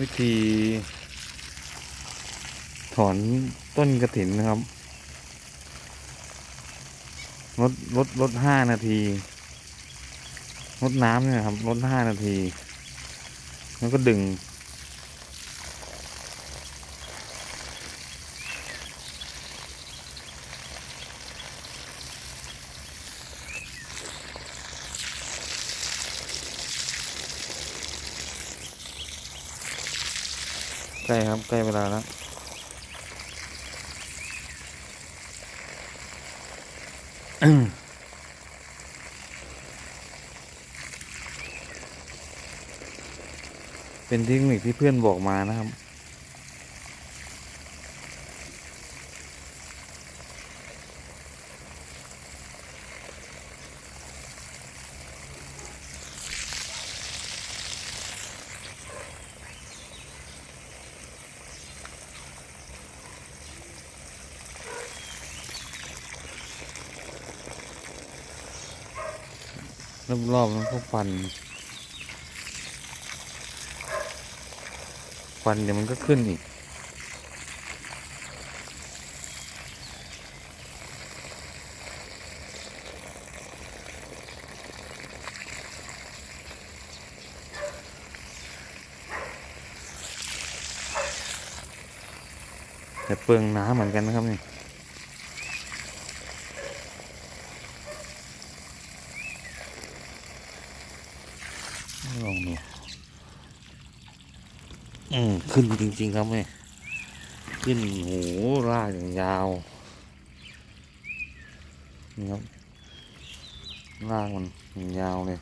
วิธี ถอนต้นกระถินนะครับลดลดลดห้านาทีลดน้ำเนี่ยครับลดห้านาที แล้วก็ดึง ใกล้ครับใกล้เวลาแล้วเป็นเทคนิคที่เพื่อนบอกมานะครับ รอบๆแล้วก็ฟันฟันเดี๋ยวมันก็ขึ้นอีกแต่เปลืองน้ำเหมือนกันนะครับนี่ ลองดูอืมขึ้นจริง ๆ ครับแม่ขึ้นโหรากอย่างยาวนี่ครับรากมันยาวเลย